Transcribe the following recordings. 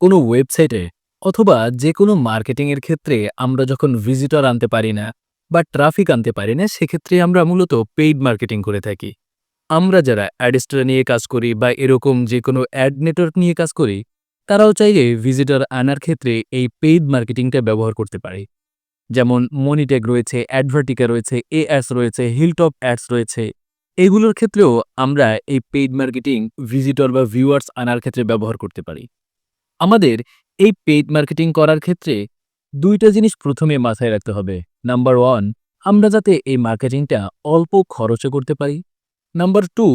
কোনো ওয়েবসাইটে অথবা যে কোনো মার্কেটিংয়ের ক্ষেত্রে আমরা যখন ভিজিটর আনতে পারি না বা ট্রাফিক আনতে পারি না, সেক্ষেত্রে আমরা মূলত পেইড মার্কেটিং করে থাকি। আমরা যারা অ্যাডস্টার নিয়ে কাজ করি বা এরকম যে কোনো অ্যাড নেটওয়ার্ক নিয়ে কাজ করি, তারাও চাইলে ভিজিটর আনার ক্ষেত্রে এই পেইড মার্কেটিংটা ব্যবহার করতে পারে। যেমন মনিটেক রয়েছে অ্যাডভার্টিকা রয়েছে এ অ্যাডস রয়েছে হিলটপ অ্যাডস রয়েছে। এগুলোর ক্ষেত্রেও আমরা এই পেইড মার্কেটিং ভিজিটর বা ভিউয়ার্স আনার ক্ষেত্রে ব্যবহার করতে পারি। আমাদের এই পেইড মার্কেটিং করার ক্ষেত্রে দুইটা জিনিস প্রথমে মাথায় রাখতে হবে। নাম্বার ওয়ান আমরা যাতে এই মার্কেটিংটা অল্প খরচে করতে পারি। নাম্বার টু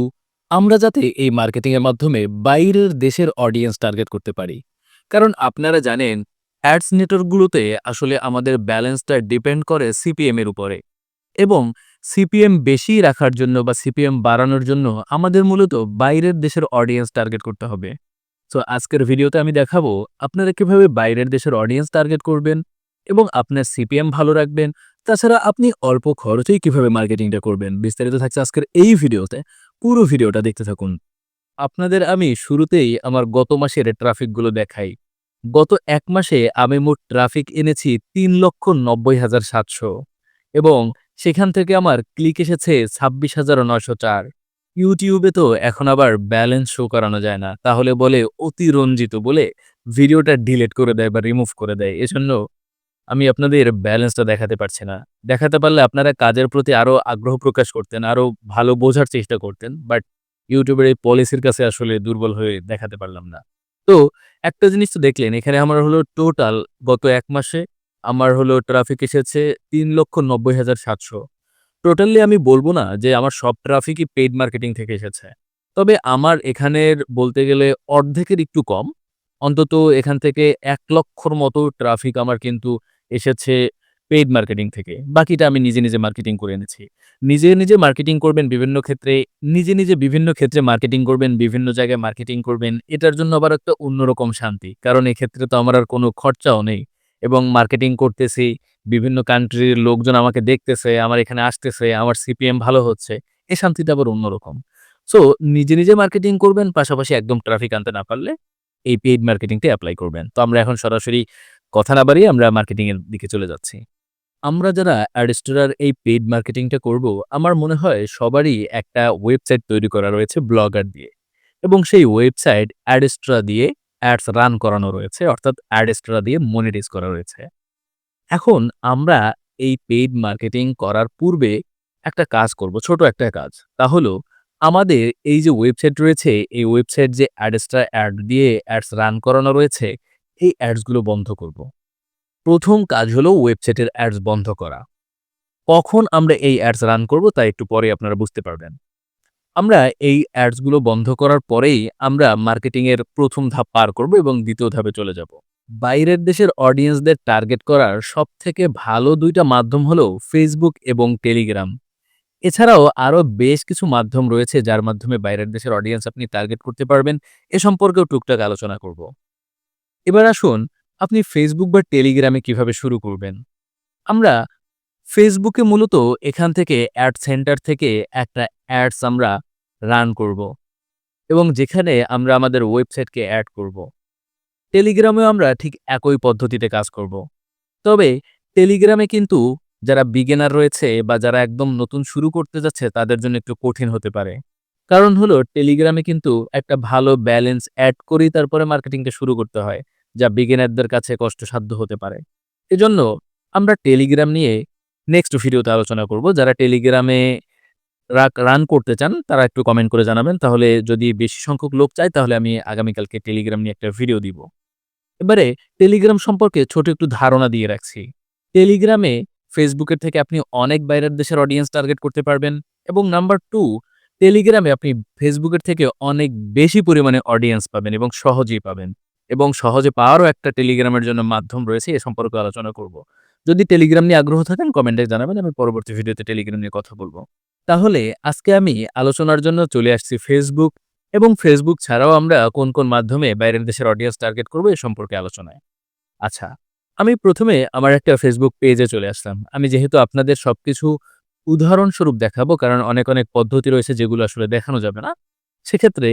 আমরা যাতে এই মার্কেটিংয়ের মাধ্যমে বাইরের দেশের অডিয়েন্স টার্গেট করতে পারি। কারণ আপনারা জানেন অ্যাডস নেটওয়ার্কগুলোতে আসলে আমাদের ব্যালেন্সটা ডিপেন্ড করে সিপিএম এর উপরে। এবং সিপিএম বেশি রাখার জন্য বা সিপিএম বাড়ানোর জন্য আমাদের মূলত বাইরের দেশের অডিয়েন্স টার্গেট করতে হবে। সো আজকের ভিডিওতে আমি দেখাবো আপনারা কীভাবে বাইরের দেশের অডিয়েন্স টার্গেট করবেন এবং আপনার সিপিএম ভালো রাখবেন। তাছাড়া আপনি অল্প খরচেই কীভাবে মার্কেটিংটা করবেন। বিস্তারিত থাকছে আজকের এই ভিডিওতে। পুরো ভিডিওটা দেখতে থাকুন। আপনাদের আমি শুরুতেই আমার গত মাসের ট্রাফিকগুলো দেখাই। গত এক মাসে আমি মোট ট্রাফিক এনেছি তিন লক্ষ নব্বই হাজার সাতশো এবং সেখান থেকে আমার ক্লিক এসেছে ছাব্বিশ হাজার নয়শো চার। ইউটিউবে তো এখন আবার ব্যালেন্স শো করানো যায় না। তাহলে বলে অতিরঞ্জিত বলে ভিডিওটা ডিলিট করে দেয় বা রিমুভ করে দেয়। এজন্য আমি আপনাদের ব্যালেন্সটা দেখাতে পারছি না। দেখাতে পারলে আপনারা কাজের প্রতি আরও আগ্রহ প্রকাশ করতেন, আরও ভালো বোঝার চেষ্টা করতেন বাট ইউটিউবের এই পলিসির কাছে আসলে দুর্বল হয়ে দেখাতে পারলাম না। তো একটা জিনিস তো দেখলেন, এখানে আমার হলো টোটাল গত এক মাসে আমার হলো ট্রাফিক এসেছে তিন লক্ষ নব্বই হাজার সাতশো। টোটালি আমি বলব না যে আমার সব ট্রাফিকই পেইড মার্কেটিং থেকে এসেছে। তবে আমার এখানের বলতে গেলে অর্ধেকের একটু কম। অন্তত এখান থেকে এক লক্ষর মতো ট্রাফিক আমার কিন্তু এসেছে পেইড মার্কেটিং থেকে। বাকিটা আমি নিজে নিজে মার্কেটিং করে এনেছি। নিজে নিজে মার্কেটিং করবেন বিভিন্ন ক্ষেত্রে, নিজে নিজে বিভিন্ন ক্ষেত্রে মার্কেটিং করবেন, বিভিন্ন জায়গায় মার্কেটিং করবেন, এটার জন্য আবার একটা অন্যরকম শান্তি। কারণ এক্ষেত্রে তো আমার আর কোনো খরচাও নেই। এবং মার্কেটিং করতেছি বিভিন্ন কান্ট্রির লোকজন আমাকে দেখতেছে, আমার এখানে আসতেছে, আমার সিপিএম ভালো হচ্ছে, এই শান্তিটা আবার অন্যরকম। সো নিজে নিজে মার্কেটিং করবেন, পাশাপাশি একদম ট্রাফিক আনতে না পারলে এই পেইড মার্কেটিংটা অ্যাপ্লাই করবেন। তো আমরা এখন সরাসরি কথা না বাড়িয়ে আমরা মার্কেটিংয়ের দিকে চলে যাচ্ছি। আমরা যারা অ্যাডস্টোরার এই পেইড মার্কেটিংটা করব, আমার মনে হয় সবারই একটা ওয়েবসাইট তৈরি করা রয়েছে ব্লগার দিয়ে এবং সেই ওয়েবসাইট অ্যাডস্ট্রা দিয়ে অ্যাডস রান করানো রয়েছে, অর্থাৎ অ্যাডস্ট্রা দিয়ে মনিটাইজ করা রয়েছে। এখন আমরা এই পেইড মার্কেটিং করার পূর্বে একটা কাজ করব, ছোট একটা কাজ। তা হলো, আমাদের এই যে ওয়েবসাইট রয়েছে, এই ওয়েবসাইট যে অ্যাডস্ট্রা অ্যাড দিয়ে অ্যাডস রান করানো রয়েছে, এই অ্যাডসগুলো বন্ধ করব। প্রথম কাজ হলো ওয়েবসাইটের অ্যাডস বন্ধ করা। কখন আমরা এই অ্যাডস রান করব তা একটু পরে আপনারা বুঝতে পারবেন। আমরা এই অ্যাডসগুলো বন্ধ করার পরেই আমরা মার্কেটিংয়ের প্রথম ধাপ পার করব এবং দ্বিতীয় ধাপে চলে যাব। বাইরের দেশের অডিয়েন্সদের টার্গেট করার সবথেকে ভালো দুইটা মাধ্যম হলো ফেসবুক এবং টেলিগ্রাম এছাড়াও আরও বেশ কিছু মাধ্যম রয়েছে যার মাধ্যমে বাইরের দেশের অডিয়েন্স আপনি টার্গেট করতে পারবেন। এ সম্পর্কেও টুকটাক আলোচনা করব। এবার আসুন আপনি ফেসবুক বা টেলিগ্রামে কীভাবে শুরু করবেন? আমরা ফেসবুকে মূলত এখান থেকে অ্যাড সেন্টার থেকে একটা অ্যাডস আমরা রান করব এবং যেখানে আমরা আমাদের ওয়েবসাইটকে অ্যাড করব। টেলিগ্রামেও আমরা ঠিক একই পদ্ধতিতে কাজ করব। তবে টেলিগ্রামে কিন্তু যারা বিগিনার রয়েছে বা যারা একদম নতুন শুরু করতে যাচ্ছে, তাদের জন্য একটু কঠিন হতে পারে। কারণ হলো, টেলিগ্রামে কিন্তু একটা ভালো ব্যালেন্স অ্যাড করেই তারপরে মার্কেটিংটা শুরু করতে হয়, যা বিগিনারদের কাছে কষ্টসাধ্য হতে পারে। এজন্য আমরা টেলিগ্রাম নিয়ে নেক্সট ভিডিওতে আলোচনা করব। যারা টেলিগ্রামে রান করতে চান, তারা একটু কমেন্ট করে জানাবেন। তাহলে যদি বেশি সংখ্যক লোক চায়, তাহলে আমি আগামীকালকে টেলিগ্রাম নিয়ে একটা ভিডিও দিব। এবারে টেলিগ্রাম সম্পর্কে ছোট একটু ধারণা দিয়ে রাখছি। টেলিগ্রামে ফেসবুকের থেকে আপনি অনেক বাইরের দেশের অডিয়েন্স টার্গেট করতে পারবেন এবং নাম্বার টু টেলিগ্রামে আপনি ফেসবুকের থেকে অনেক বেশি পরিমাণে অডিয়েন্স পাবেন এবং সহজেই পাবেন এবং সহজে পাওয়ারও একটা টেলিগ্রামের জন্য মাধ্যম রয়েছে, এ সম্পর্কে আলোচনা করব। যদি টেলিগ্রাম নিয়ে আগ্রহ থাকেন কমেন্টে জানাবেন, আমি পরবর্তী ভিডিওতে টেলিগ্রাম নিয়ে কথা বলব। তাহলে আজকে আমি আলোচনার জন্য চলে আসছি ফেসবুক এবং ফেসবুক ছাড়াও আমরা কোন কোন মাধ্যমে বাইরের দেশের অডিয়েন্স টার্গেট করব এ সম্পর্কে আলোচনায় আচ্ছা আমি প্রথমে আমার একটা ফেসবুক পেজে চলে আসলাম আমি যেহেতু আপনাদের সবকিছু উদাহরণস্বরূপ দেখাবো, কারণ অনেক অনেক পদ্ধতি রয়েছে যেগুলো আসলে দেখানো যাবে না, সেক্ষেত্রে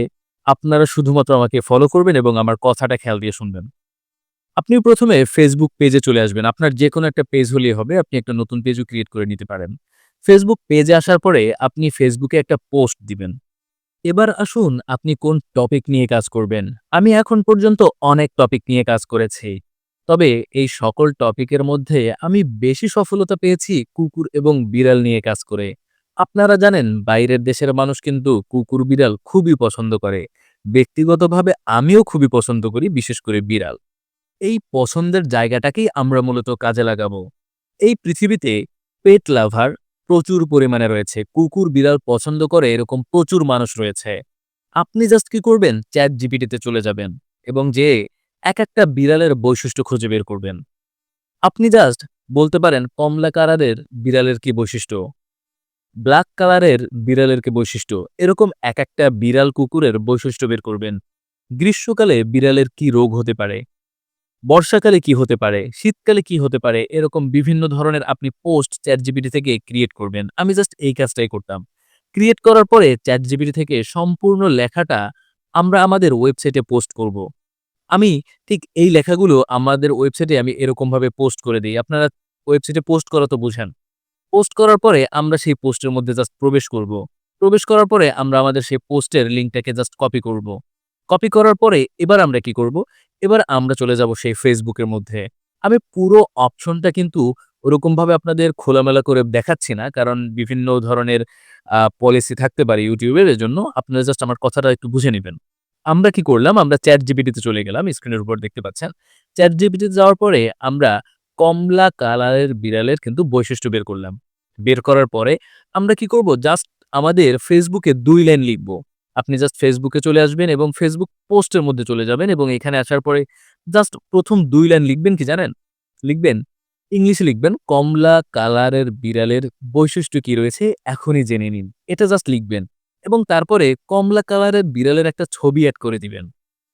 আপনারা শুধুমাত্র আমাকে ফলো করবেন এবং আমার কথাটা খেয়াল দিয়ে শুনবেন আপনি প্রথমে ফেসবুক পেজে চলে আসবেন। আপনার যেকোনো একটা পেজ হলেই হবে। আপনি একটা নতুন পেজও ক্রিয়েট করে নিতে পারেন। ফেসবুক পেজে আসার পরে আপনি ফেসবুকে একটা পোস্ট দিবেন। এবার আসুন আপনি কোন টপিক নিয়ে কাজ করবেন। আমি এখন পর্যন্ত অনেক টপিক নিয়ে কাজ করেছি। তবে এই সকল টপিকের মধ্যে আমি বেশি সফলতা পেয়েছি কুকুর এবং বিড়াল নিয়ে কাজ করে। আপনারা জানেন, বাইরের দেশের মানুষ কিন্তু কুকুর, বিড়াল খুবই পছন্দ করে। ব্যক্তিগতভাবে আমিও খুবই পছন্দ করি, বিশেষ করে বিড়াল। এই পছন্দের জায়গাটাকেই আমরা মূলত কাজে লাগাবো। এই পৃথিবীতে পেট লাভার প্রচুর পরিমাণে রয়েছে। কুকুর বিড়াল পছন্দ করে এরকম প্রচুর মানুষ রয়েছে। আপনি জাস্ট কি করবেন চ্যাট জিপিটিতে চলে যাবেন এবং যে এক একটা বিড়ালের বৈশিষ্ট্য খুঁজে বের করবেন। আপনি জাস্ট বলতে পারেন কমলা কালারের বিড়ালের কি বৈশিষ্ট্য, ব্ল্যাক কালারের বিড়ালের কি বৈশিষ্ট্য, এরকম এক একটা বিড়াল কুকুরের বৈশিষ্ট্য বের করবেন। গ্রীষ্মকালে বিড়ালের কি রোগ হতে পারে, বর্ষাকালে কি হতে পারে, শীতকালে কি হতে পারে, এরকম বিভিন্ন ধরনের আপনি পোস্ট চ্যাটজিপিটি থেকে ক্রিয়েট করবেন। আমি জাস্ট এই কাজটাই করতাম। ক্রিয়েট করার পরে চ্যাটজিপিটি থেকে সম্পূর্ণ লেখাটা আমরা আমাদের ওয়েবসাইটে পোস্ট করব। আমি ঠিক এই লেখাগুলো আমাদের ওয়েবসাইটে আমি এরকমভাবে পোস্ট করে দিই আপনারা ওয়েবসাইটে পোস্ট করা তো বুঝেন। পোস্ট করার পরে আমরা সেই পোস্টের মধ্যে জাস্ট প্রবেশ করব। প্রবেশ করার পরে আমরা আমাদের সেই পোস্টের লিঙ্কটাকে জাস্ট কপি করব। কপি করার পরে এবার আমরা কি করব? এবার আমরা চলে যাব সেই ফেসবুকের মধ্যে। আমি পুরো অপশনটা কিন্তু ওরকমভাবে আপনাদের খোলামেলা করে দেখাচ্ছি না। কারণ বিভিন্ন ধরনের পলিসি থাকতে পারে ইউটিউবের জন্য আপনারা জাস্ট আমার কথাটা একটু বুঝে নেবেন আমরা কি করলাম? আমরা চ্যাট জিপিটিতে চলে গেলাম। স্ক্রিনের উপর দেখতে পাচ্ছেন। চ্যাট জিপিটিতে যাওয়ার পরে আমরা কমলা কালারের বিড়ালের কিন্তু বৈশিষ্ট্য বের করলাম। বের করার পরে আমরা কি করব? জাস্ট আমাদের ফেসবুকে দুই লাইন লিখব। আপনি জাস্ট ফেসবুকে চলে আসবেন এবং ফেসবুক পোস্টের মধ্যে চলে যাবেন এবং এখানে আসার পরে জাস্ট ১ম ২ লাইন লিখবেন কি জানেন? লিখবেন ইংলিশে লিখবেন, কমলা কালারের বিড়ালের বৈশিষ্ট্য কি রয়েছে এখনই জেনে নিন। এটা জাস্ট লিখবেন এবং তারপরে কমলা কালারের বিড়ালের একটা ছবি অ্যাড করে দিবেন।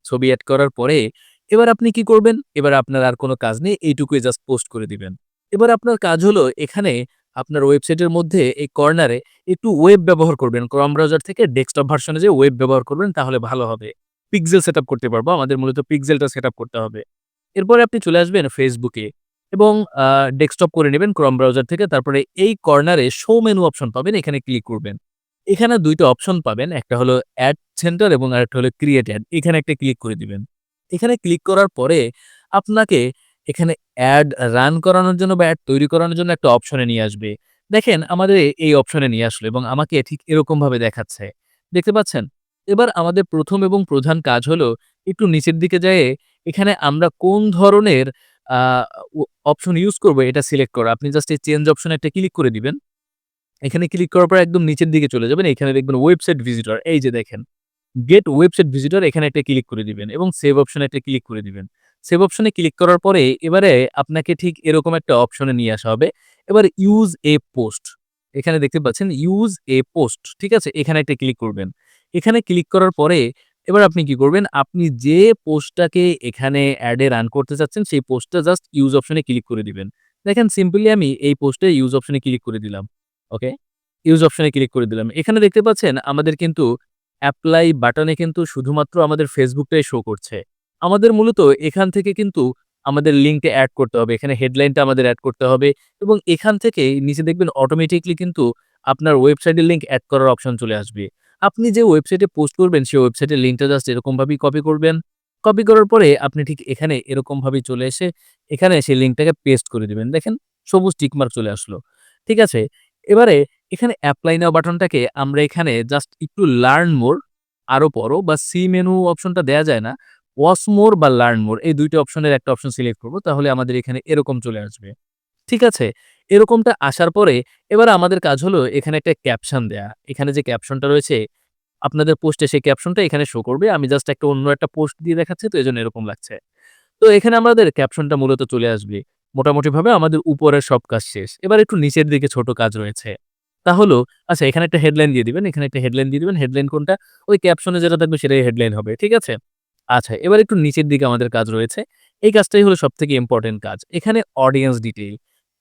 ছবি অ্যাড করার পরে এবার আপনি কি করবেন? এবার আপনার আর কোনো কাজ নেই। এইটুকুই জাস্ট পোস্ট করে দিবেন। এবার আপনার কাজ হলো এখানে আপনার ওয়েবসাইটের মধ্যে এই কর্নারে একটু ওয়েব ব্যবহার করবেন। ক্রম ব্রাউজার থেকে ডেস্কটপ ভার্সনে যে ওয়েব ব্যবহার করবেন তাহলে ভালো হবে। পিক্সেল সেটআপ করতে পারব। আমাদের মূলত পিক্সেলটা সেটআপ করতে হবে। এরপরে আপনি চলে আসবেন ফেসবুকে এবং ডেস্কটপ করে নেবেন ক্রম ব্রাউজার থেকে। তারপরে এই কর্নারে শো মেনু অপশন পাবেন, এখানে ক্লিক করবেন। এখানে ২ টা অপশন পাবেন। একটা হলো অ্যাড সেন্টার এবং আরেকটা হলো ক্রিয়েট অ্যাড। এখানে একটা ক্লিক করে দিবেন। এখানে ক্লিক করার পরে আপনাকে এখানে অ্যাড রান করানোর জন্য বা অ্যাড তৈরি করানোর জন্য একটা অপশনে নিয়ে আসবে। দেখেন আমাদের এই অপশনে নিয়ে আসলো এবং আমাকে ঠিক এরকমভাবে দেখাচ্ছে। দেখতে পাচ্ছেন? এবার আমাদের প্রথম এবং প্রধান কাজ হলো একটু নিচের দিকে যেয়ে এখানে আমরা কোন ধরনের অপশন ইউজ করব এটা সিলেক্ট করা। আপনি জাস্ট এই চেঞ্জ অপশনে একটা ক্লিক করে দিবেন। এখানে ক্লিক করার পর একদম নিচের দিকে চলে যাবেন। এখানে দেখবেন ওয়েবসাইট ভিজিটর এই যে দেখেন। গেট ওয়েবসাইট ভিজিটর এখানে একটা ক্লিক করে দিবেন এবং সেভ অপশনে একটা ক্লিক করে দিবেন। সেভ অপশনে ক্লিক করার পরে এবারে আপনাকে ঠিক এরকম একটা অপশনে নিয়ে আসা হবে। এবার ইউজ এ পোস্ট এখানে দেখতে পাচ্ছেন ইউজ এ পোস্ট ঠিক আছে? এখানে একটা ক্লিক করবেন। এখানে ক্লিক করার পরে এবার আপনি কি করবেন? আপনি যে পোস্টটাকে এখানে অ্যাডে রান করতে চাচ্ছেন, সেই পোস্টটা জাস্ট ইউজ অপশনে ক্লিক করে দিবেন। দেখেন সিম্পলি আমি এই পোস্টে ইউজ অপশনে ক্লিক করে দিলাম। ওকে? ইউজ অপশনে ক্লিক করে দিলাম। এখানে দেখতে পাচ্ছেন আমাদের কিন্তু অ্যাপ্লাই বাটনে কিন্তু শুধুমাত্র আমাদের ফেসবুকটাই শো করছে। আমাদের মূলত এখান থেকে কিন্তু আমাদের লিঙ্কটা অ্যাড করতে হবে। এখানে হেডলাইনটা আমাদের অ্যাড করতে হবে এবং এখান থেকে নিচে দেখবেন অটোমেটিকলি কিন্তু আপনার ওয়েবসাইটের লিঙ্ক অ্যাড করার অপশন চলে আসবে। আপনি যে ওয়েবসাইটে পোস্ট করবেন, সেই ওয়েবসাইটের লিঙ্কটা জাস্ট এরকমভাবেই কপি করবেন। কপি করার পরে আপনি ঠিক এখানে এরকমভাবেই চলে এসে এখানে সেই লিঙ্কটাকে পেস্ট করে দিবেন। দেখেন সবুজ টিক মার্ক চলে আসলো। ঠিক আছে? এবারে এখানে অ্যাপ্লাই নাও বাটনটাকে আমরা এখানে জাস্ট একটু লার্ন মোর আরও পড়ো বা সি মেনু অপশনটা দেয়া যায় না। ওয়াচ মোর বা লার্ন মোর, এই দুইটা অপশনের একটা অপশন সিলেক্ট করব। তাহলে আমাদের এখানে এরকম চলে আসবে। ঠিক আছে? এরকমটা আসার পরে এবার আমাদের কাজ হলো এখানে একটা ক্যাপশন দেয়া। এখানে যে ক্যাপশনটা রয়েছে, আপনাদের পোস্টে সেই ক্যাপশনটা এখানে শো করবে। আমি জাস্ট একটা অন্য একটা পোস্ট দিয়ে দেখাচ্ছি, তো এই জন্য এরকম লাগছে। তো এখানে আমাদের ক্যাপশনটা মূলত চলে আসবে। মোটামুটিভাবে আমাদের উপরের সব কাজ শেষ। এবার একটু নিচের দিকে ছোট কাজ রয়েছে। তা হলো আচ্ছা এখানে একটা হেডলাইন দিয়ে দিবেন। এখানে একটা হেডলাইন দিয়ে দিবেন। হেডলাইন কোনটা? ওই ক্যাপশনে যেটা থাকবে সেটাই হেডলাইন হবে। ঠিক আছে? আচ্ছা এবার একটু নিচের দিকে আমাদের কাজ রয়েছে। এই কাজটাই হলো সব থেকে ইম্পোর্টেন্ট কাজ। এখানে অডিয়েন্স ডিটেইল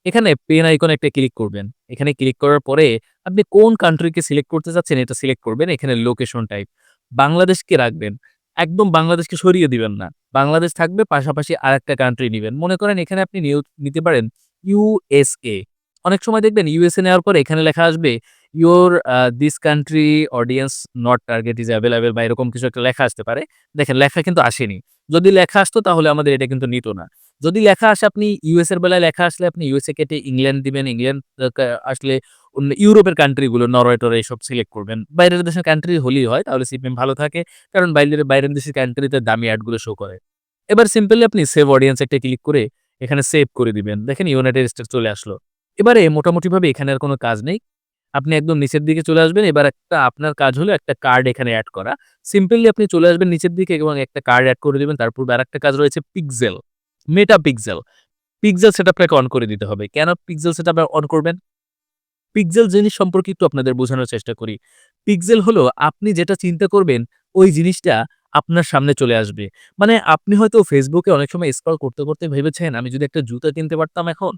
এখানে পেন আইকনে একটা ক্লিক করবেন। এখানে ক্লিক করার পরে আপনি কোন কান্ট্রিকে সিলেক্ট করতে চাচ্ছেন এটা সিলেক্ট করবেন। এখানে লোকেশন টাইপ বাংলাদেশকে রাখবেন। একদম বাংলাদেশকে সরিয়ে দিবেন না। বাংলাদেশ থাকবে, পাশাপাশি আরেকটা কান্ট্রি নেবেন মনে করেন এখানে আপনি নিতে পারেন ইউএসএ। অনেক সময় দেখবেন ইউএসএ নেওয়ার পরে এখানে লেখা আসবে your this country audience not target is available বা এরকম কিছু একটা লেখা আসতে পারে। দেখেন, লেখা কিন্তু আসেনি। যদি লেখা আসতো তাহলে আমাদের এটা কিন্তু নিত না। যদি লেখা আসে, আপনি ইউএস এর বেলায় লেখা আসলে আপনি ইউএসএ কেটে ইংল্যান্ড দিবেন। ইংল্যান্ড আসলে ইউরোপের কান্ট্রি গুলো নরওয়ে-টরওয়ে সিলেক্ট করবেন। বাইরের দেশের কান্ট্রি হলেই হয়, তাহলে সিপিএম ভালো থাকে। কারণ বাইরের বাইরের দেশের কান্ট্রিতে দামি অ্যাডগুলো শো করে। এবার সিম্পলি আপনি সেভ অডিয়েন্স একটা ক্লিক করে, এখানে সেভ করে দিবেন। দেখেন ইউনাইটেড স্টেটস চলে আসলো। এবারে মোটামুটিভাবে এখানে আর কোনো কাজ নেই। আপনি একদম নিচের দিকে চলে আসবেন। এবার একটা আপনার কাজ হলো একটা কার্ড এখানে অ্যাড করা। সিম্পলি আপনি চলে আসবেন নিচের দিকে এবং একটা কার্ড অ্যাড করে দিবেন। তারপর পূর্বে আরেকটা কাজ রয়েছে পিক্সেল, মেটা পিক্সেল। পিক্সেল সেটআপটাকে অন করে দিতে হবে। কেন পিক্সেল সেটআপ অন করবেন? পিক্সেল জিনিস সম্পর্কে একটু আপনাদের বোঝানোর চেষ্টা করি। পিক্সেল হলো আপনি যেটা চিন্তা করবেন ওই জিনিসটা আপনার সামনে চলে আসবে। মানে আপনি হয়তো ফেসবুকে অনেক সময় স্ক্রল করতে, করতে ভেবেছেন আমি যদি একটা জুতা কিনতে পারতাম এখন।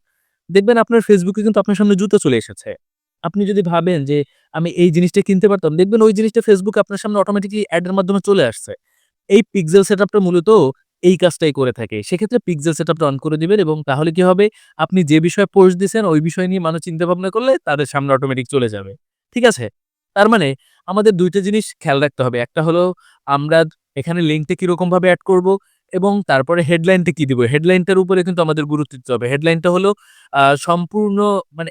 দেখবেন আপনার ফেসবুকে কিন্তু আপনার সামনে জুতা চলে এসেছে। আপনি যদি ভাবেন যে আমি এই জিনিসটা কিনতে পারতাম, দেখবেন ওই জিনিসটা ফেসবুক আপনার সামনে অটোমেটিক্যালি অ্যাডের মাধ্যমে চলে আসছে। এই পিক্সেল সেটআপটা মূলত এই কাজটাই করে থাকে। সেক্ষেত্রে পিক্সেল সেটআপটা অন করে দিবেন এবং তাহলে কি হবে? আপনি যে বিষয়ে পোস্ট দিছেন ওই বিষয় নিয়ে মানুষ চিন্তা ভাবনা করলে তাদের সামনে অটোমেটিক চলে যাবে। ঠিক আছে? তার মানে আমাদের দুইটা জিনিস খেয়াল রাখতে হবে। একটা হলো আমরা এখানে লিঙ্কটা কিরকমভাবে অ্যাড করব এবং তারপরে হেডলাইনটা কি দিব? হেডলাইনটার উপরে কিন্তু আমাদের গুরুত্ব দিতে হবে। হেডলাইনটা হলো সম্পূর্ণ মানে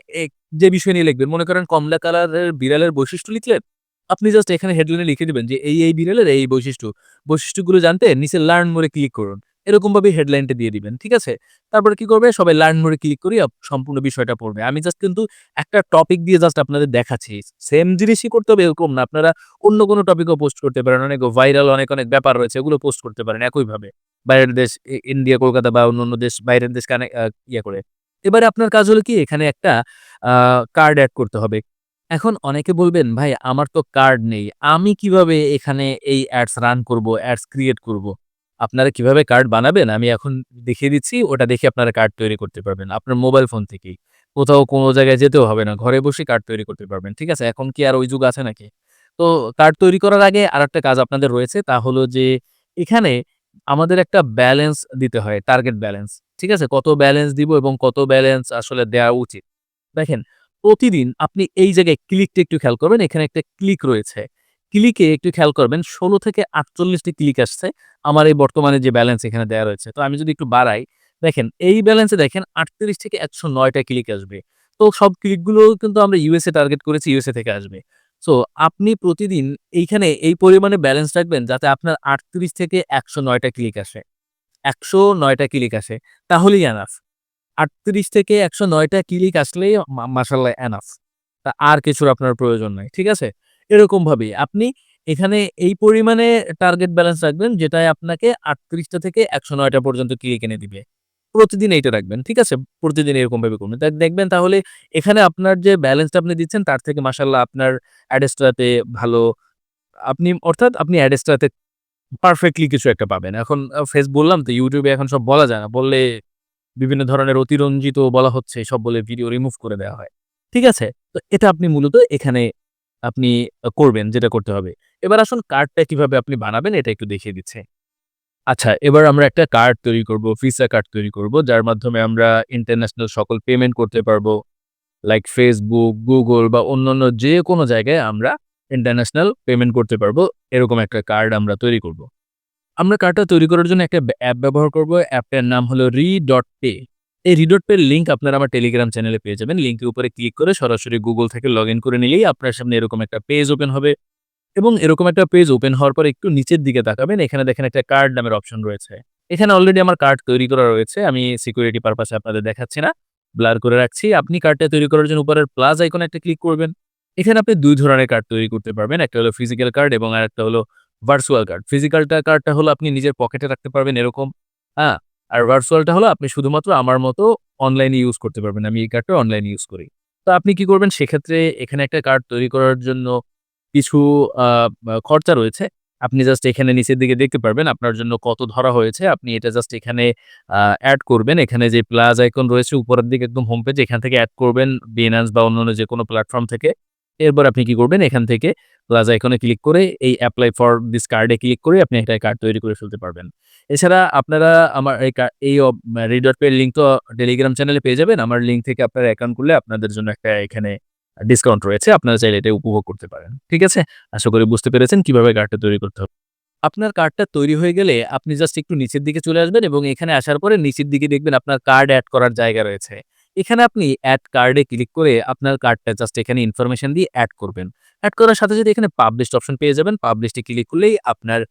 যে বিষয় নিয়ে লিখবেন। মনে করেন কমলা কালারের বিড়ালের বৈশিষ্ট্য লিখলেন। আপনি জাস্ট এখানে হেডলাইনে লিখে দিবেন যে এই, এই বিড়ালের এই, বৈশিষ্ট্য। বৈশিষ্ট্যগুলো জানতে নিচে লার্ন মোড়ে ক্লিক করুন। এরকমভাবে হেডলাইনটা দিয়ে দিবেন। ঠিক আছে? তারপরে কি করবে? সবাই লার্ন মোড়ে ক্লিক করে সম্পূর্ণ বিষয়টা পড়বে। আমি জাস্ট কিন্তু একটা টপিক দিয়ে জাস্ট আপনাদের দেখাচ্ছি। সেম জিনিসই করতে হবে এরকম না। আপনারা অন্য কোনো টপিকও পোস্ট করতে পারেন। অনেক ভাইরাল অনেক, অনেক ব্যাপার রয়েছে এগুলো পোস্ট করতে পারেন একইভাবে। বাইরের দেশ ইন্ডিয়া, কলকাতা বা অন্য দেশ বাইরের দেশ কানে ইয়ে করে। এবারে আপনার কাজ হলো কি এখানে একটা কার্ড অ্যাড করতে হবে। এখন অনেকে বলবেন, "ভাই আমার তো কার্ড নেই। আমি কীভাবে এখানে এই অ্যাডস রান করব, অ্যাডস ক্রিয়েট করব?" আপনারা কীভাবে কার্ড বানাবেন আমি এখন দেখিয়ে দিচ্ছি। ওটা দেখে আপনারা কার্ড তৈরি করতে পারবেন। আপনার মোবাইল ফোন থেকেই। কোথাও কোনো জায়গায় যেতেও হবে না। ঘরে বসে কার্ড তৈরি করতে পারবেন। ঠিক আছে? এখন কি আর ওই যুগ আছে নাকি? তো কার্ড তৈরি করার আগে আরেকটা কাজ আপনাদের রয়েছে। তা হলো যে এখানে আমাদের একটা ব্যালেন্স দিতে হয়, টার্গেট ব্যালেন্স। ঠিক আছে? কত ব্যালেন্স দিব এবং কত ব্যালেন্স আসলে দেওয়া উচিত। দেখেন প্রতিদিন আপনি এই জায়গায় ক্লিকটা একটু খেয়াল করবেন। এখানে একটা ক্লিক রয়েছে। ক্লিকে একটু খেয়াল করবেন ১৬ থেকে আটচল্লিশটি ক্লিক আসছে। আমার এই বর্তমানে যে ব্যালেন্স এখানে দেওয়া রয়েছে। তো আমি যদি একটু বাড়াই, দেখেন এই ব্যালেন্সে দেখেন ৩৮ থেকে একশো নয়টা ক্লিক আসবে। তো সব ক্লিকগুলো কিন্তু আমরা ইউএসএ টার্গেট করেছি ইউএসএ থেকে আসবে। সো আপনি প্রতিদিন এইখানে এই পরিমাণে ব্যালেন্স রাখবেন যাতে আপনার ৩৮ থেকে একশো নয়টা ক্লিক আসে। ১০৯ নয়টা ক্লিক আসে। তাহলেই এনাফ। ৩৮ থেকে একশো নয়টা ক্লিক আসলেই মা, মাশাআল্লাহ এনাফ। তা আর কিছুর আপনার প্রয়োজন নাই। ঠিক আছে? এরকমভাবেই আপনি এখানে এই পরিমাণে টার্গেট ব্যালেন্স রাখবেন, যেটায় আপনাকে আটত্রিশটা থেকে একশো নয়টা পর্যন্ত ক্লিক এনে দিবে। প্রতিদিন এইটা রাখবেন। ঠিক আছে? প্রতিদিন এরকমভাবে করবেন। তা দেখবেন তাহলে এখানে আপনার যে ব্যালেন্সটা আপনি দিচ্ছেন, তার থেকে মাশাআল্লাহ আপনার অ্যাডেস্ট্রাতে ভালো, আপনি অর্থাৎ আপনি অ্যাডেস্ট্রাতে পারফেক্টলি কিছু একটা পাবেন। এখন ফেস বললাম তো ইউটিউবে এখন সব বলা যায় না। বললে বিভিন্ন ধরনের অতিরঞ্জিত বলা হচ্ছে সব বলে ভিডিও রিমুভ করে দেওয়া হয়। ঠিক আছে? তো এটা আপনি মূলত এখানে আপনি করবেন যেটা করতে হবে। এবার আসুন কার্ডটা কীভাবে আপনি বানাবেন এটা একটু দেখিয়ে দিচ্ছে আচ্ছা এবার আমরা একটা কার্ড তৈরি করব, ভিসা কার্ড তৈরি করব যার মাধ্যমে আমরা ইন্টারন্যাশনাল সকল পেমেন্ট করতে পারব। লাইক ফেসবুক গুগল বা অন্যান্য যেকোনো জায়গায় আমরা ইন্টারন্যাশনাল পেমেন্ট করতে পারব। এরকম একটা কার্ড আমরা তৈরি করব। আমরা কার্ডটা তৈরি করার জন্য একটা অ্যাপ ব্যবহার করব। অ্যাপটার নাম হলো রি ডট পে এই রি.পে এর লিঙ্ক আপনারা আমার টেলিগ্রাম চ্যানেলে পেয়ে যাবেন। লিঙ্কের উপরে ক্লিক করে সরাসরি গুগল থেকে লগইন করে নিলেই আপনার সামনে এরকম একটা পেজ ওপেন হবে এবং এরকম একটা পেজ ওপেন হওয়ার পর একটু নিচের দিকে তাকাবেন। এখানে দেখেন একটা কার্ড নামের অপশন রয়েছে। এখানে অলরেডি আমার কার্ড তৈরি করা রয়েছে। আমি সিকিউরিটি পারপাসে আপনাদের দেখাচ্ছি না। ব্লার করে রাখছি। আপনি কার্ডটা তৈরি করার জন্য উপরের প্লাস আইকনে একটা ক্লিক করবেন। এখানে আপনি দুই ধরনের কার্ড তৈরি করতে পারবেন। একটা হলো ফিজিক্যাল কার্ড এবং আর একটা হলো ভার্চুয়াল কার্ড। ফিজিক্যালটা কার্ডটা হলো আপনি নিজের পকেটে রাখতে পারবেন এরকম। হ্যাঁ? আর ভার্চুয়ালটা হলো আপনি শুধুমাত্র আমার মতো অনলাইনে ইউজ করতে পারবেন। আমি এই কার্ডটা অনলাইনে ইউজ করি। তো আপনি কি করবেন সেক্ষেত্রে এখানে একটা কার্ড তৈরি করার জন্য কিছু খরচা রয়েছে। আপনি জাস্ট এখানে নিচের দিকে দেখতে পারবেন আপনার জন্য কত ধরা হয়েছে। আপনি এটা জাস্ট এখানে এড করবেন। এখানে যে প্লাস আইকন রয়েছে, উপরের দিকে একদম হোম পেজ এখান থেকে অ্যাড করবেন Binance বা অন্যান্য যে কোনো প্ল্যাটফর্ম থেকে। এরপর আপনি কি করবেন? এখান থেকে প্লাস আইকনে ক্লিক করে এই অ্যাপ্লাই ফর দিস কার্ডে ক্লিক করে আপনি একটা কার্ড তৈরি করে ফেলতে পারবেন। এছাড়া আপনারা আমার এই এই পে লিঙ্ক তো টেলিগ্রাম চ্যানেলে পেয়ে যাবেন। আমার লিঙ্ক থেকে আপনারা অ্যাকাউন্ট করলে আপনাদের জন্য একটা এখানে ডিসকাউন্ট রয়েছে। আপনারা চাইলে এটা উপভোগ করতে পারেন। ঠিক আছে? আশা করি বুঝতে পেরেছেন কীভাবে কার্ডটা তৈরি করতে হবে। আপনার কার্ডটা তৈরি হয়ে গেলে আপনি জাস্ট একটু নিচের দিকে চলে আসবেন এবং এখানে আসার পরে নিচের দিকে দেখবেন আপনার কার্ড অ্যাড করার জায়গা রয়েছে। এখানে আপনি অ্যাড কার্ডে ক্লিক করে আপনার কার্ডটা জাস্ট এখানে ইনফরমেশন দিয়ে অ্যাড করবেন। অ্যাড করার সাথে সাথে এখানে পাবলিশড অপশন পেয়ে যাবেন। পাবলিশে ক্লিক করলেই আপনার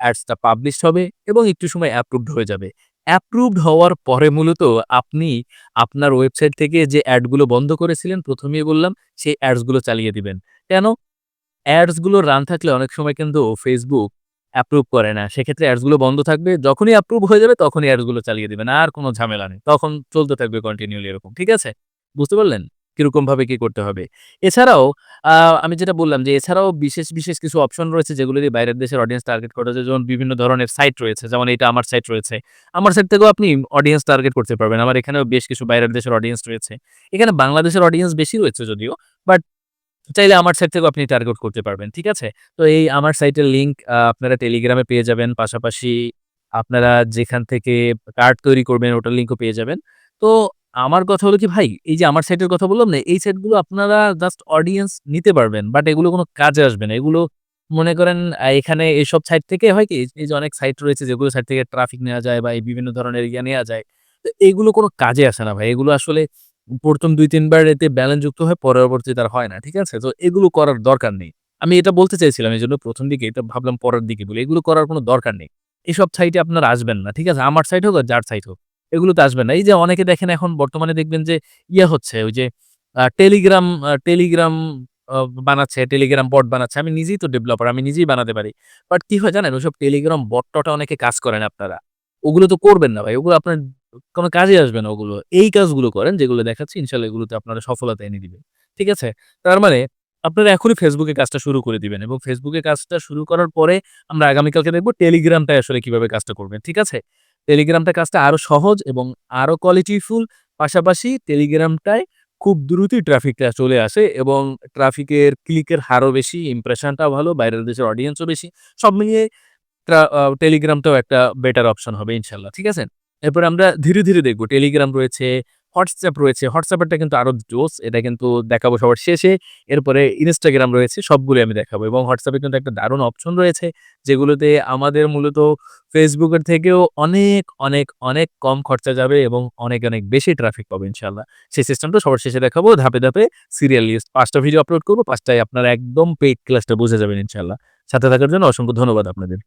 অ্যাডসটা পাবলিশ হবে এবং একটু সময় অ্যাপ্রুভড হয়ে যাবে। অ্যাপ্রুভড হওয়ার পরে মূলত আপনি আপনার ওয়েবসাইট থেকে যে অ্যাডগুলো বন্ধ করেছিলেন, প্রথমেই বললাম, সেই অ্যাডসগুলো চালিয়ে দিবেন। কেন? অ্যাডসগুলো রান থাকলে অনেক সময় কিন্তু ফেসবুক অ্যাপ্রুভ করে না। সেক্ষেত্রে অ্যাডসগুলো বন্ধ থাকবে, যখনই অ্যাপ্রুভ হয়ে যাবে তখনই অ্যাডসগুলো চালিয়ে দিবেন, আর কোনো ঝামেলা নেই। তখন চলতে থাকবে কন্টিনিউলি এরকম, ঠিক আছে? বুঝতে পারলেন? কীরকম ভাবে কি করতে হবে? এছাড়াও আমি যেটা বললাম যে এছাড়াও বিশেষ বিশেষ কিছু অপশন রয়েছে যেগুলো দিয়ে বাইরের দেশের অডিয়েন্স টার্গেট করা যায় যেমন বিভিন্ন ধরনের সাইট রয়েছে, যেমন এটা আমার সাইট রয়েছে। আমার সাইট থেকেও আপনি অডিয়েন্স টার্গেট করতে পারবেন। আমার এখানেও বেশ কিছু বাইরের দেশের অডিয়েন্স রয়েছে। এখানে বাংলাদেশের অডিয়েন্স বেশি রয়েছে যদিও বাট চাইলে আমার সাইট থেকেও আপনি টার্গেট করতে পারবেন, ঠিক আছে? তো এই আমার সাইটের লিঙ্ক আপনারা টেলিগ্রামে পেয়ে যাবেন, পাশাপাশি আপনারা যেখান থেকে কার্ড তৈরি করবেন, ওটার লিঙ্কও পেয়ে যাবেন। তো আমার কথা হলো কি ভাই, এই যে আমার সাইটের কথা বললাম না, এই সাইটগুলো আপনারা জাস্ট অডিয়েন্স নিতে পারবেন বাট এগুলো কোনো কাজে আসবে না। এগুলো মনে করেন এখানে এইসব সাইট থেকে হয় কি, এই যে অনেক সাইট রয়েছে যেগুলো সাইট থেকে ট্রাফিক নেওয়া যায় বা এই বিভিন্ন ধরনের ইয়া নেওয়া যায়, তো এগুলো কোনো কাজে আসে না ভাই। এগুলো আসলে প্রথম দুই, তিনবার এতে ব্যালেন্স যুক্ত হয় পরবর্তীতে আর হয় না, ঠিক আছে? তো এগুলো করার দরকার নেই। আমি এটা বলতে চাইছিলাম এই জন্য প্রথম দিকে, এটা ভাবলাম পরের দিকে বলি, এগুলো করার কোনো দরকার নেই। এসব সাইটে আপনারা আসবেন না, ঠিক আছে? আমার সাইট হোক আর যার সাইট হোক, এগুলোতে আসবেন না। এই যে অনেকে দেখেন এখন বর্তমানে দেখবেন যে ইয়ে হচ্ছে, ওই যে টেলিগ্রাম টেলিগ্রাম বানাচ্ছে টেলিগ্রাম বট বানাচ্ছে। আমি নিজেই তো ডেভেলপার আমি নিজেই বানাতে পারি। বাট কি হয় জানেন ওইসব টেলিগ্রাম বট টটা অনেকে কাজ করেন আপনারা। ওগুলো তো করবেন না ভাই, ওগুলো আপনার কোনো কাজে আসবে না ওগুলো। এই কাজগুলো করেন, যেগুলো দেখাচ্ছি ইনশাল্লাহ এগুলোতে আপনারা সফলতা এনে দিবে ঠিক আছে? তার মানে আপনারা এখনই ফেসবুকে কাজটা শুরু করে দিবেন এবং ফেসবুকে কাজটা শুরু করার পরে আমরা আগামীকালকে দেখব টেলিগ্রামটা আসলে কীভাবে কাজটা করবেন। ঠিক আছে? টেলিগ্রামটা কাজটা আরও সহজ এবং আরও কোয়ালিটিফুল পাশাপাশি টেলিগ্রামটায় খুব দ্রুতই ট্রাফিকটা চলে আসে এবং ট্রাফিকের ক্লিকের হারও বেশি ইমপ্রেশনটাও ভালো, বাইরের দেশের অডিয়েন্সও বেশি। সব মিলিয়ে টেলিগ্রামটাও একটা বেটার অপশন হবে ইনশাল্লাহ ঠিক আছে? এরপর আমরা ধীরে ধীরে দেখব টেলিগ্রাম রয়েছে হোয়াটসঅ্যাপ রয়েছে হোয়াটসঅ্যাপেরটা কিন্তু আরও জোস, এটা কিন্তু দেখাবো সবার শেষে। এরপরে ইনস্টাগ্রাম রয়েছে সবগুলো আমি দেখাবো এবং হোয়াটসঅ্যাপে কিন্তু একটা দারুণ অপশন রয়েছে, যেগুলোতে আমাদের মূলত ফেসবুকের থেকেও অনেক অনেক অনেক কম খরচা যাবে এবং অনেক অনেক বেশি ট্রাফিক পাবো ইনশাল্লাহ সেই সিস্টেমটা সবার শেষে দেখাবো, ধাপে ধাপে সিরিয়াল লিস্ট পাঁচটা ভিডিও আপলোড করব, পাঁচটায় আপনারা একদম পেইড ক্লাসটা বুঝে যাবেন ইনশাল্লাহ সাথে থাকার জন্য অসংখ্য ধন্যবাদ আপনাদের।